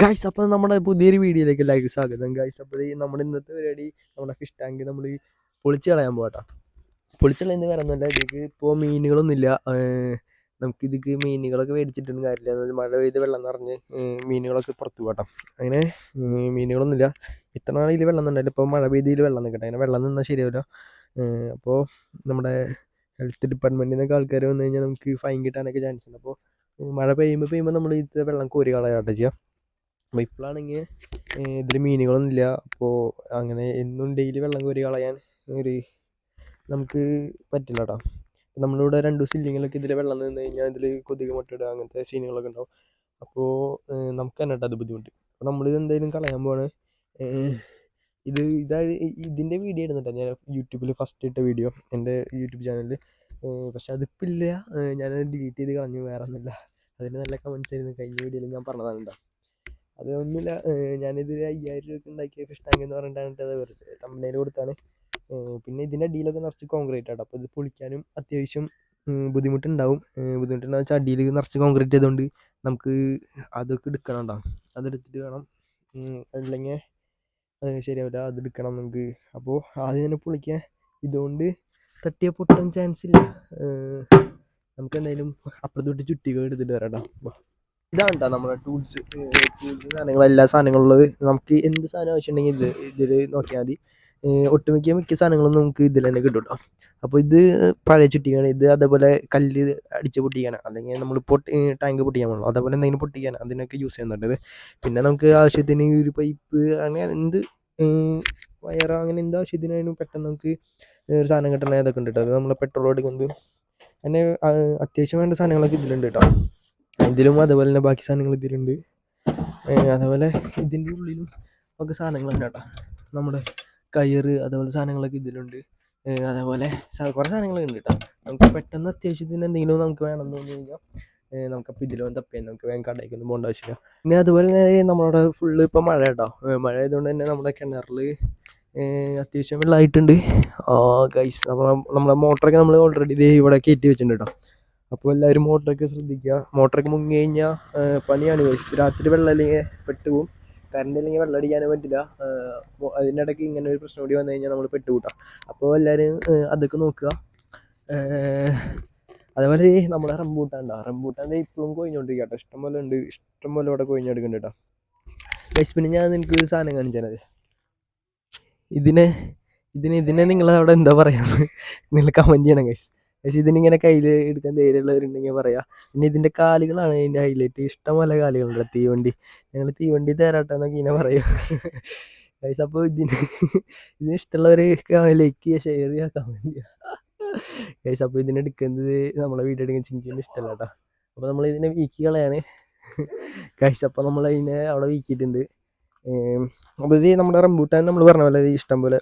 Guys അപ്പോൾ നമ്മുടെ പുതിയൊരു വീഡിയോയിലേക്ക് ലൈക്ക് സ്വാഗതം. ഗൈസ് അപ്പോൾ ഈ നമ്മുടെ ഇന്നത്തെ പരിപാടി നമ്മുടെ ഫിഷ് ടാങ്ക് നമ്മൾ പൊളിച്ച് കളയാൻ പോകട്ടോ പൊളിച്ച് കളയുന്ന പറയുന്നില്ല ഇതിക്ക് ഇപ്പോൾ മീനുകളൊന്നുമില്ല. നമുക്ക് ഇതിക്ക് മീനുകളൊക്കെ മേടിച്ചിട്ടൊന്നും കാര്യമില്ല. മഴ പെയ്ത് വെള്ളം നിറഞ്ഞ് മീനുകളൊക്കെ പുറത്ത് പോകട്ടെ അങ്ങനെ മീനുകളൊന്നുമില്ല. ഇത്ര നാളിൽ വെള്ളം നിന്നുണ്ടായില്ല ഇപ്പോൾ മഴ പെയ്തിൽ വെള്ളം നിൽക്കട്ടെ അങ്ങനെ വെള്ളം നിന്നാൽ ശരിയാവില്ല അപ്പോൾ നമ്മുടെ ഹെൽത്ത് ഡിപ്പാർട്ട്മെന്റിൽ നിന്നൊക്കെ ആൾക്കാർ വന്നു കഴിഞ്ഞാൽ നമുക്ക് ഫൈൻ കിട്ടാനൊക്കെ ചാൻസ് ഉണ്ട്. അപ്പോൾ മഴ പെയ്യുമ്പോൾ പെയ്യുമ്പോൾ നമ്മൾ ഇത്ര വെള്ളം കോരി കളയാട്ടോ ചെയ്യുക അപ്പോൾ ഇപ്പോഴാണെങ്കിൽ ഇതിൽ മീനുകളൊന്നും ഇല്ല അപ്പോൾ അങ്ങനെ എന്നും ഡെയിലി വെള്ളം കോരി കളയാൻ ഒരു നമുക്ക് പറ്റില്ല കേട്ടോ നമ്മളിവിടെ രണ്ട് ദിവസം ഇല്ലെങ്കിലൊക്കെ ഇതിൽ വെള്ളം നിന്ന് കഴിഞ്ഞാൽ ഇതിൽ കൊതുക് മുട്ടയിടുക അങ്ങനത്തെ സീനുകളൊക്കെ ഉണ്ടാവും. അപ്പോൾ നമുക്ക് തന്നെ കേട്ടോ അത് ബുദ്ധിമുട്ട്. അപ്പോൾ നമ്മളിത് എന്തായാലും കളയാൻ പോവാണ്. ഇത് ഇതായി ഇതിന്റെ വീഡിയോ കേട്ടോ ഞാൻ യൂട്യൂബിൽ ഫസ്റ്റ് ഇട്ട വീഡിയോ എന്റെ യൂട്യൂബ് ചാനലിൽ പക്ഷെ അതിപ്പോൾ ഇല്ല. ഞാൻ ഡിലീറ്റ് ചെയ്ത് കളഞ്ഞു. വേറെ ഒന്നുമില്ല അതിന് നല്ല കമൻസ് ആയിരുന്നു. കഴിഞ്ഞ വീഡിയോയിൽ ഞാൻ പറഞ്ഞതാണ് കേട്ടോ അത് ഒന്നുമില്ല. ഞാനിത് അയ്യായിരം രൂപയ്ക്ക് ഉണ്ടാക്കിയ ഫിഷ് ടാങ്ക് എന്ന് പറഞ്ഞിട്ടാണ് വെറുതെ തമ്പനയിൽ കൊടുത്താണ്. പിന്നെ ഇതിന്റെ അടിയിലൊക്കെ നിറച്ച് കോൺക്രീറ്റ് ആണ്. അപ്പോൾ ഇത് പൊളിക്കാനും അത്യാവശ്യം ബുദ്ധിമുട്ടുണ്ടാവും. ബുദ്ധിമുട്ടുണ്ടാവും വെച്ചാൽ അടിയിൽ നിറച്ച് കോൺക്രീറ്റ് ചെയ്തുകൊണ്ട് നമുക്ക് അതൊക്കെ എടുക്കണം കേട്ടോ അതെടുത്തിട്ട് വേണം അല്ലെങ്കിൽ ശരിയാവില്ല. അതെടുക്കണം നമുക്ക്. അപ്പോൾ ആദ്യം തന്നെ പൊളിക്കാൻ ഇതുകൊണ്ട് തട്ടിയ പൊട്ടാൻ ചാൻസ് ഇല്ല. നമുക്ക് എന്തായാലും അപ്പുറത്തോട്ട് ചുറ്റികൾ എടുത്തിട്ട് വരാം കേട്ടോ ഇതാണ് നമ്മുടെ ടൂൾസ് ടൂൾസ് സാധനങ്ങൾ എല്ലാ സാധനങ്ങളും ഉള്ളത്. നമുക്ക് എന്ത് സാധനം ആവശ്യമുണ്ടെങ്കിൽ ഇത് ഇതിൽ നോക്കിയാൽ മതി. ഒട്ടുമിക്ക മിക്ക സാധനങ്ങളും നമുക്ക് ഇതിൽ തന്നെ കിട്ടും കേട്ടോ അപ്പോൾ ഇത് പഴയ ചുറ്റിക്കാണ്. ഇത് അതേപോലെ കല്ല് അടിച്ച് പൊട്ടിക്കാനാണ് അല്ലെങ്കിൽ നമ്മൾ പൊട്ടി ടാങ്ക് പൊട്ടിക്കാൻ പോകണം അതേപോലെ എന്തെങ്കിലും പൊട്ടിക്കാൻ അതിനൊക്കെ യൂസ് ചെയ്യുന്നുണ്ട് പിന്നെ നമുക്ക് ആവശ്യത്തിന് ഒരു പൈപ്പ് അങ്ങനെ എന്ത് വയറോ അങ്ങനെ എന്ത് ആവശ്യത്തിനായാലും പെട്ടെന്ന് നമുക്ക് ഒരു സാധനം കിട്ടണ ഇതൊക്കെ ഉണ്ട് കേട്ടോ അത് നമ്മൾ പെട്രോൾ എടുക്കുന്നത്. അങ്ങനെ അത്യാവശ്യം വേണ്ട സാധനങ്ങളൊക്കെ ഇതിലുണ്ട് കേട്ടോ ഇതിലും അതുപോലെ തന്നെ ബാക്കി സാധനങ്ങൾ ഇതിലുണ്ട്. അതുപോലെ ഇതിന്റെ ഉള്ളിലും ഒക്കെ സാധനങ്ങളുണ്ട് കേട്ടോ. നമ്മുടെ കയറ് അതുപോലെ സാധനങ്ങളൊക്കെ ഇതിലുണ്ട്. അതേപോലെ കുറേ സാധനങ്ങളുണ്ട് കേട്ടോ. നമുക്ക് പെട്ടെന്ന് അത്യാവശ്യത്തിന് എന്തെങ്കിലും നമുക്ക് വേണമെന്ന് തോന്നി കഴിഞ്ഞാൽ നമുക്കപ്പോൾ ഇതിൽ വന്ന് തപ്പിയാൽ നമുക്ക് വേഗം കടയിലേക്കൊന്നും പോകേണ്ട ആവശ്യമില്ല. പിന്നെ അതുപോലെ തന്നെ നമ്മളവിടെ ഫുള്ള് ഇപ്പോൾ മഴ കേട്ടോ. മഴ ആയതുകൊണ്ട് തന്നെ നമ്മുടെ കിണറിൽ അത്യാവശ്യം വെള്ളമായിട്ടുണ്ട് ഗൈസ് നമ്മൾ നമ്മുടെ മോട്ടറൊക്കെ നമ്മൾ ഓൾറെഡി ഇതേ ഇവിടെ കയറ്റി വെച്ചിട്ടുണ്ട് കേട്ടോ. അപ്പോൾ എല്ലാവരും മോട്ടറൊക്കെ ശ്രദ്ധിക്കുക. മോട്ടറൊക്കെ മുങ്ങി കഴിഞ്ഞാൽ പണിയാണ് രാത്രി വെള്ളം അല്ലെങ്കിൽ പെട്ടുപോകും കറണ്ട് ഇല്ലെങ്കിൽ വെള്ളം അടിക്കാനേ പറ്റില്ല. അതിന്റെ ഇടയ്ക്ക് ഇങ്ങനെ ഒരു പ്രശ്നം കൂടി വന്നു കഴിഞ്ഞാൽ നമ്മൾ പെട്ടുകൂട്ടാം അപ്പോൾ എല്ലാവരും അതൊക്കെ നോക്കുക. അതേപോലെ നമ്മുടെ റംബൂട്ടാൻ ഉണ്ടോ? റംബൂട്ടാൻ ഇപ്പോഴും കൊഴിഞ്ഞുകൊണ്ടിരിക്കുക കേട്ടോ ഇഷ്ടം പോലെ ഉണ്ട്. ഇഷ്ടം പോലെ ഇവിടെ കൊഴിഞ്ഞെടുക്കുന്നുണ്ട് കേട്ടോ ഗൈസ് പിന്നെ ഞാൻ നിങ്ങൾക്ക് ഒരു സാധനം കാണിച്ചത് ഇതിനെ ഇതിന് ഇതിനെ നിങ്ങൾ അവിടെ എന്താ പറയുന്നത്? നിങ്ങൾ കമന്റ് ചെയ്യണം ഗൈസ് പക്ഷേ ഇതിനിങ്ങനെ കയ്യിൽ എടുക്കാൻ ധൈര്യമുള്ളവരുണ്ടെങ്കിൽ പറയാം. പിന്നെ ഇതിന്റെ കാലുകളാണ് ഇതിന്റെ ഹൈലൈറ്റ് ഇഷ്ടംപോലെ കാലുകളുണ്ട് തീവണ്ടി. ഞങ്ങൾ തീവണ്ടി തരാട്ടെ എന്നൊക്കെ ഇങ്ങനെ പറയും. ഗൈസ് അപ്പോൾ ഇതിന് ഇതിന് ഇഷ്ടമുള്ളവർ ലൈക്ക് ചെയ്യുക ഷെയർ ചെയ്യുക കമന്റ് ചെയ്യുക. ഗൈസ് അപ്പോൾ ഇതിനെടുക്കുന്നത് നമ്മളെ വീഡിയോ എടുക്കുന്ന ചിങ്കിന്റെ ഇഷ്ടമല്ല കേട്ടോ അപ്പോൾ നമ്മൾ ഇതിനെ വീക്കി കളയാണ്. ഗൈസ് അപ്പോൾ നമ്മൾ അതിനെ അവിടെ വീക്കിയിട്ടുണ്ട് അപ്പോൾ ഇത് നമ്മുടെ റംബൂട്ടാൻ നമ്മൾ പറഞ്ഞ പോലെ ഇഷ്ടം പോലെ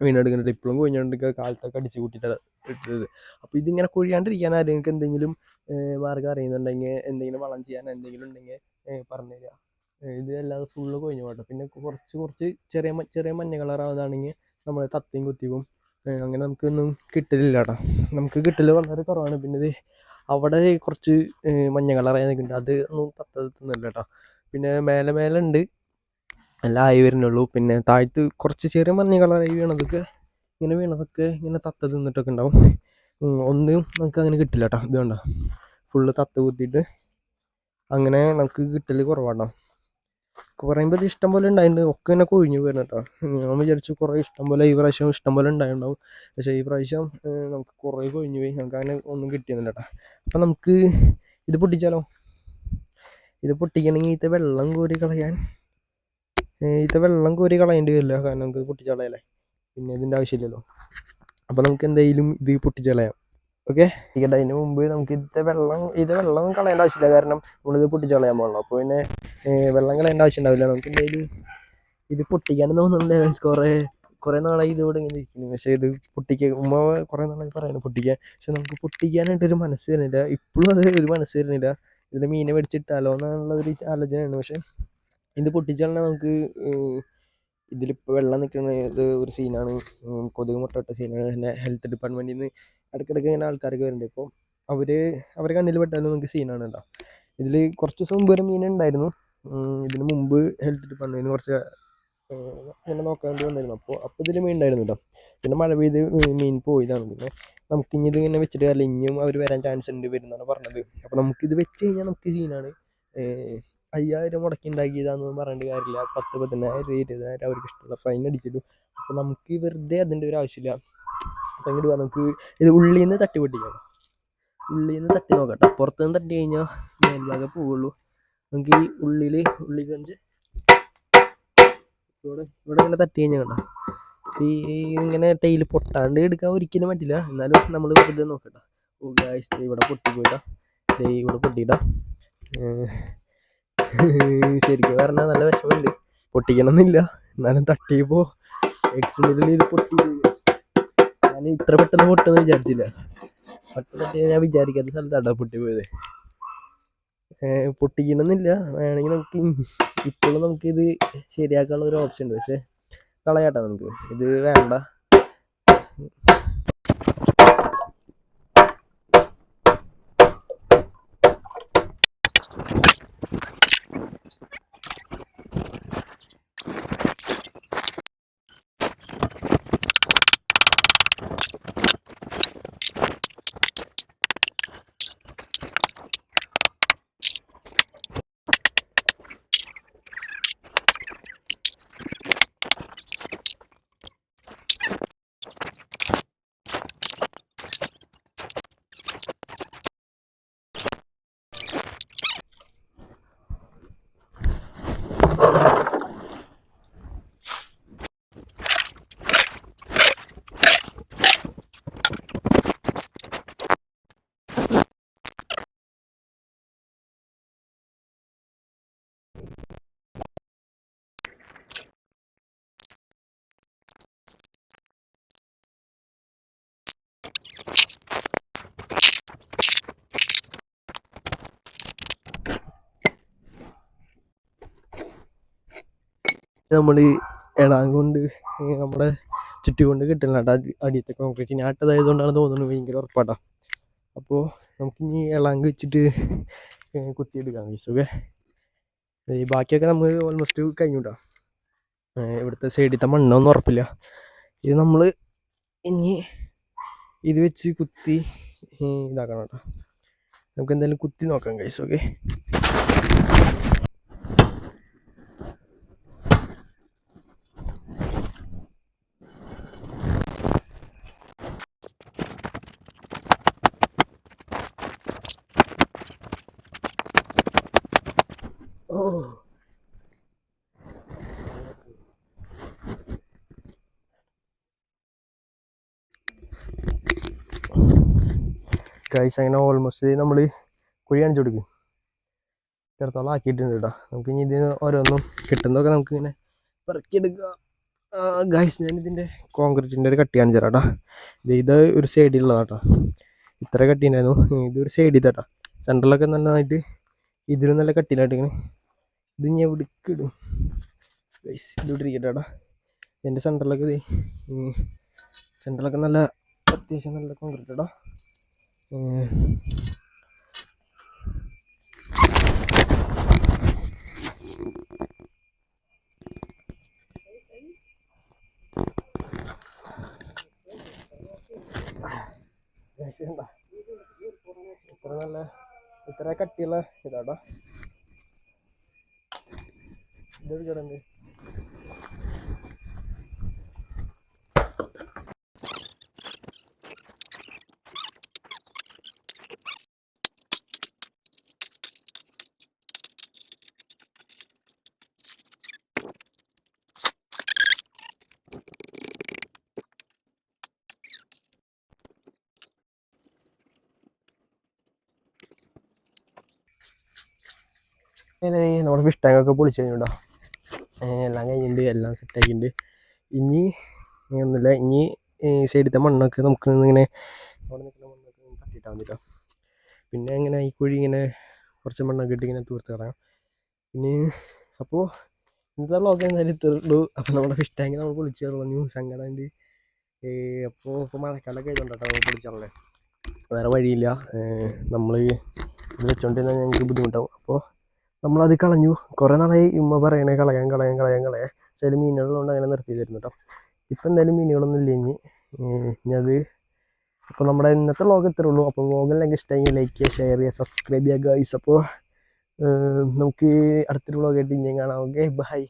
വീണെടുക്കുന്നുണ്ട് ഇപ്പോഴും കൊഴിഞ്ഞുകൊണ്ടിരിക്കുക കാലത്തൊക്കെ അടിച്ച് കൂട്ടിയിട്ടാണ് ഇട്ടത്. അപ്പോൾ ഇതിങ്ങനെ കൊഴിയാണ്ടിരിക്കാൻ ആരെങ്കിലും എന്തെങ്കിലും മാർഗം അറിയുന്നുണ്ടെങ്കിൽ എന്തെങ്കിലും വളം ചെയ്യാൻ എന്തെങ്കിലും ഉണ്ടെങ്കിൽ പറഞ്ഞു തരിക. ഇത് അല്ലാതെ ഫുള്ള് കൊഴിഞ്ഞു പോകട്ടെ. പിന്നെ കുറച്ച് കുറച്ച് ചെറിയ ചെറിയ മഞ്ഞ കളറാവുന്നതാണെങ്കിൽ നമ്മൾ തത്തയും കുത്തിയും അങ്ങനെ നമുക്കൊന്നും കിട്ടലില്ല കേട്ടോ നമുക്ക് കിട്ടൽ വളരെ കുറവാണ്. പിന്നെ ഇത് അവിടെ കുറച്ച് മഞ്ഞ കളറായി നിൽക്കുന്നുണ്ട്. അത് ഒന്നും തത്ത തിന്നില്ല കേട്ടോ പിന്നെ മേലെ മേലെ ഉണ്ട്. എല്ലാം ആയി വരുന്നുള്ളൂ. പിന്നെ താഴത്ത് കുറച്ച് ചെറിയ മഞ്ഞ കളറായി വീണതൊക്കെ ഇങ്ങനെ വീണതൊക്കെ ഇങ്ങനെ തത്ത തിന്നിട്ടൊക്കെ ഉണ്ടാവും. ഒന്നും നമുക്ക് അങ്ങനെ കിട്ടില്ല കേട്ടോ ഇത് ഫുള്ള് തത്ത കുത്തിയിട്ട് അങ്ങനെ നമുക്ക് കിട്ടൽ കുറവാട്ടോ. പറയുമ്പോൾ ഇത് ഇഷ്ടം പോലെ ഉണ്ടായിട്ടുണ്ട് ഒക്കെ ഇങ്ങനെ കൊഴിഞ്ഞു പോയിരുന്നു കേട്ടോ ഞാൻ വിചാരിച്ചു കുറേ ഇഷ്ടം പോലെ ഈ പ്രാവശ്യം ഇഷ്ടം പോലെ ഉണ്ടായിട്ടുണ്ടാവും പക്ഷേ ഈ പ്രാവശ്യം നമുക്ക് കുറേ കൊഴിഞ്ഞു പോയി. നമുക്ക് അങ്ങനെ ഒന്നും കിട്ടിയൊന്നുമില്ല കേട്ടോ അപ്പം നമുക്ക് ഇത് പൊട്ടിച്ചാലോ? ഇത് പൊട്ടിക്കണമെങ്കിൽ ഇത് വെള്ളം കോരി കളയാൻ ഇത് വെള്ളം കോരി കളയേണ്ടി വരില്ല. കാരണം നമുക്ക് പൊട്ടിച്ചളയല്ലേ. പിന്നെ ഇതിന്റെ ആവശ്യമില്ലല്ലോ. അപ്പോൾ നമുക്ക് എന്തെങ്കിലും ഇത് പൊട്ടിച്ചളയാം. ഓക്കെ? ടിക്കറ്റ് അതിന് മുമ്പ് നമുക്ക് ഇതിന്റെ വെള്ളം ഇത് വെള്ളം കളയേണ്ട ആവശ്യമില്ല. കാരണം നമ്മളിത് പൊട്ടിച്ചളയാൻ പോകണം അപ്പോൾ പിന്നെ വെള്ളം കളയേണ്ട ആവശ്യം ഉണ്ടാവില്ല നമുക്ക് എന്തെങ്കിലും ഇത് പൊട്ടിക്കാൻ തോന്നുന്നുണ്ട്. കുറേ കുറേ നാളായി ഇതോടെ ഇങ്ങനെ ഇരിക്കുന്നു. പക്ഷേ ഇത് പൊട്ടിക്കാൻ ഉമ്മ കുറേ നാളായി പറയുന്നത് പൊട്ടിക്കാൻ. പക്ഷെ നമുക്ക് പൊട്ടിക്കാനായിട്ടൊരു മനസ്സ് തരുന്നില്ല. ഇപ്പോഴും അത് ഒരു മനസ്സ് തരുന്നില്ല. ഇതിന്റെ മീനെ മേടിച്ചിട്ടാലോ എന്നുള്ള ഒരു ആലോചനയാണ്. പക്ഷേ ഇത് പൊട്ടിച്ചാൽ നമുക്ക് ഇതിലിപ്പോൾ വെള്ളം നിൽക്കുന്നത് ഒരു സീനാണ് കൊതുക് മുട്ടട്ട സീനാണ് പിന്നെ ഹെൽത്ത് ഡിപ്പാർട്ട്മെന്റിൽ നിന്ന് ഇടയ്ക്കിടയ്ക്ക് ഇങ്ങനെ ആൾക്കാരൊക്കെ വരുന്നുണ്ട് ഇപ്പോൾ അവർ അവരെ കണ്ണിൽ പെട്ടാലും നമുക്ക് സീനാണ് കേട്ടോ. ഇതിൽ കുറച്ച് ദിവസം മുമ്പ് ഒരു മീൻ ഉണ്ടായിരുന്നു. ഇതിന് മുമ്പ് ഹെൽത്ത് ഡിപ്പാർട്ട്മെന്റിന് കുറച്ച് ഇങ്ങനെ നോക്കാൻ വേണ്ടി വന്നിരുന്നു. അപ്പോൾ അപ്പോൾ ഇതിൽ മീൻ ഉണ്ടായിരുന്നു കേട്ടോ. പിന്നെ മഴ പെയ്ത് മീൻ പോയതാണ്. പിന്നെ നമുക്ക് ഇനി ഇതിങ്ങനെ വെച്ചിട്ട് കാര്യമില്ല. ഇനിയും അവർ വരാൻ ചാൻസ് ഉണ്ട് വരുന്നതാണ് പറഞ്ഞത്. അപ്പോൾ നമുക്കിത് വെച്ച് കഴിഞ്ഞാൽ നമുക്ക് സീനാണ് അയ്യായിരം മുടക്കി ഉണ്ടാക്കിയതാണെന്ന് പറഞ്ഞിട്ട് കാര്യമില്ല. പത്ത് പതിനായിരം ഇരുപതിനായിരം അവർക്ക് ഇഷ്ടമുള്ള ഫൈൻ അടിച്ചിട്ടു അപ്പോൾ നമുക്ക് വെറുതെ അതിന്റെ ഒരു ആവശ്യമില്ല. അപ്പോൾ ഇങ്ങോട്ട് പോകാം നമുക്ക് ഇത് ഉള്ളിൽ നിന്ന് തട്ടി പൊട്ടിക്കണം ഉള്ളിൽ നിന്ന് തട്ടി നോക്കട്ടെ. പുറത്തു നിന്ന് തട്ടി കഴിഞ്ഞാൽ മേൽഭാഗം പോവുള്ളൂ. നമുക്ക് ഈ ഉള്ളിൽ ഉള്ളി കഞ്ച് ഇവിടെ ഇവിടെ ഇങ്ങനെ തട്ടി കഴിഞ്ഞാൽ കണ്ട? ഇങ്ങനെ ടൈൽ പൊട്ടാണ്ട് എടുക്കാൻ ഒരിക്കലും പറ്റില്ല. എന്നാലും നമ്മൾ വെറുതെ നോക്കട്ടെ. ഇവിടെ പൊട്ടിപ്പോയിട്ടാ ഇവിടെ പൊട്ടിയിട്ടാ ശരിക്കും പറഞ്ഞാൽ നല്ല വിഷമമുണ്ട്. പൊട്ടിക്കണമെന്നില്ല എന്നാലും തട്ടിയപ്പോൾ എക്സിഡന്റിൽ ഇത് പൊട്ടി ഞാൻ ഇത്ര പെട്ടെന്ന് പൊട്ടുമെന്ന് വിചാരിച്ചില്ല. പെട്ടെന്ന് തട്ടി ഞാൻ വിചാരിക്കാത്ത സ്ഥലത്താണ് പൊട്ടിപ്പോയത്. ഏഹ് പൊട്ടിക്കണമെന്നില്ല വേണമെങ്കിൽ നമുക്ക് ഇപ്പോഴും നമുക്കിത് ശരിയാക്കാനുള്ള ഒരു ഓപ്ഷൻ ഉണ്ട്. പക്ഷേ കളയാട്ടോ നമുക്ക്. ഇത് വേണ്ട. നമ്മൾ ഇടാൻ കൊണ്ട് ഈ നമ്മുടെ ചുറ്റി കൊണ്ട് കിട്ടില്ല കേട്ടോ അടി അടിയത്തെ കോൺക്രീറ്റ് ഞാട്ടതായതുകൊണ്ടാണ് തോന്നുന്നത് ഭയങ്കര ഉറപ്പാട്ടാ. അപ്പോൾ നമുക്കിനി ഇളാങ്ക് വെച്ചിട്ട് കുത്തിയെടുക്കാം ഗൈസ് ഓക്കെ ഈ ബാക്കിയൊക്കെ നമ്മൾ ഓൾമോസ്റ്റ് കഴിഞ്ഞു കേട്ടോ ഏ, ഇവിടുത്തെ സൈഡിലത്തെ മണ്ണൊന്നും ഉറപ്പില്ല. ഇത് നമ്മൾ ഇനി ഇത് വെച്ച് കുത്തി ഇതാക്കണം കേട്ടോ. നമുക്ക് എന്തായാലും കുത്തി നോക്കാം ഗൈസ് ഓക്കെ ഓ ഗൈസ് അങ്ങനെ ഓൾമോസ്റ്റ് നമ്മൾ കുഴി കാണിച്ചു കൊടുക്കും. ഇത്രത്തോളം ആക്കിയിട്ടുണ്ട് കേട്ടോ നമുക്ക് ഇനി ഇതിന് ഓരോന്നും കിട്ടുന്നതൊക്കെ നമുക്ക് ഇങ്ങനെ പെറുക്കിയെടുക്കുക ഗൈസ് ഞാൻ ഇതിന്റെ കോൺക്രീറ്റിന്റെ ഒരു കട്ടി കാണിച്ചു തരാം കേട്ടോ ഇത് ഒരു സൈഡിലുള്ളതാട്ടോ ഇത്ര കട്ടി ഉണ്ടായിരുന്നു. ഇത് ഒരു സൈഡിൽ തട്ടാ സെന്ററിലൊക്കെ നന്നായിട്ട് ഇതിലും നല്ല കട്ടിയിലായിട്ടിങ്ങനെ ഇത് ഞാൻ എവിടേക്ക് ഇടും? ഗൈസ് ഇതിവിടെ ഇരിക്കട്ടെ കേട്ടോ എന്റെ സെന്ററിലൊക്കെ ഇത് സെന്ററിലൊക്കെ നല്ല അത്യാവശ്യം നല്ല കോൺക്രീറ്റ് കേട്ടോ? ഇത്ര നല്ല ഇത്ര കട്ടിയുള്ള ഇതാട്ടോ ഇതൊരു കിടന്ന് അങ്ങനെ നമ്മുടെ ഫിഷ് ടാങ്കൊക്കെ പൊളിച്ച് കഴിഞ്ഞിട്ടോ എല്ലാം കഴിഞ്ഞിട്ടുണ്ട് എല്ലാം സെറ്റാക്കിയിട്ടുണ്ട് ഇനി ഒന്നുമില്ല ഇനി സൈഡിലത്തെ മണ്ണൊക്കെ നമുക്ക് ഇങ്ങനെ അവിടെ നിൽക്കുന്ന മണ്ണൊക്കെ തട്ടിയിട്ടാൽ മതി കേട്ടോ പിന്നെ ഇങ്ങനെ ഈ കുഴി ഇങ്ങനെ കുറച്ച് മണ്ണൊക്കെ ഇട്ട് ഇങ്ങനെ തൂർത്ത് കളയാം. പിന്നെ അപ്പോൾ ഇന്നത്തെ ബ്ലോഗ് എന്തായാലും ഇത്രേ ഉള്ളൂ. അപ്പോൾ നമ്മുടെ ഫിഷ് ടാങ്ക് നമ്മൾ പൊളിച്ച് കളഞ്ഞു സങ്കടമുണ്ട്. അപ്പോൾ ഇപ്പോൾ മഴക്കാലമൊക്കെ ആയതുകൊണ്ടാട്ടോ നമ്മൾ പൊളിച്ചാണല്ലേ വേറെ വഴിയില്ല. നമ്മൾ ഇത് വെച്ചോണ്ടിരുന്നാൽ ഞങ്ങൾക്ക് ബുദ്ധിമുട്ടാവും. അപ്പോൾ നമ്മളത് കളഞ്ഞു. കുറേ നാളായി ഉമ്മ പറയണേ കളയാൻ കളയാൻ കളയാൻ കളയാൻ. ചില മീനുകളുണ്ട് അങ്ങനെ നിർത്തി തരുന്നു കേട്ടോ ഇപ്പം എന്തായാലും മീനുകളൊന്നും ഇല്ലെങ്കിൽ ഇനി. ഏഹ് അപ്പോൾ നമ്മുടെ ഇന്നത്തെ വ്ളോഗ് ഇത്രേ ഉള്ളൂ. അപ്പോൾ വ്ളോഗെല്ലാം ഇഷ്ടമെങ്കിൽ ലൈക്ക് ചെയ്യുക ഷെയർ ചെയ്യുക സബ്സ്ക്രൈബ് ചെയ്യുക ഗൈസ് അപ്പോൾ നമുക്ക് അടുത്തൊരു വ്ളോഗായിട്ട് ഇനിയും കാണാം. Okay bye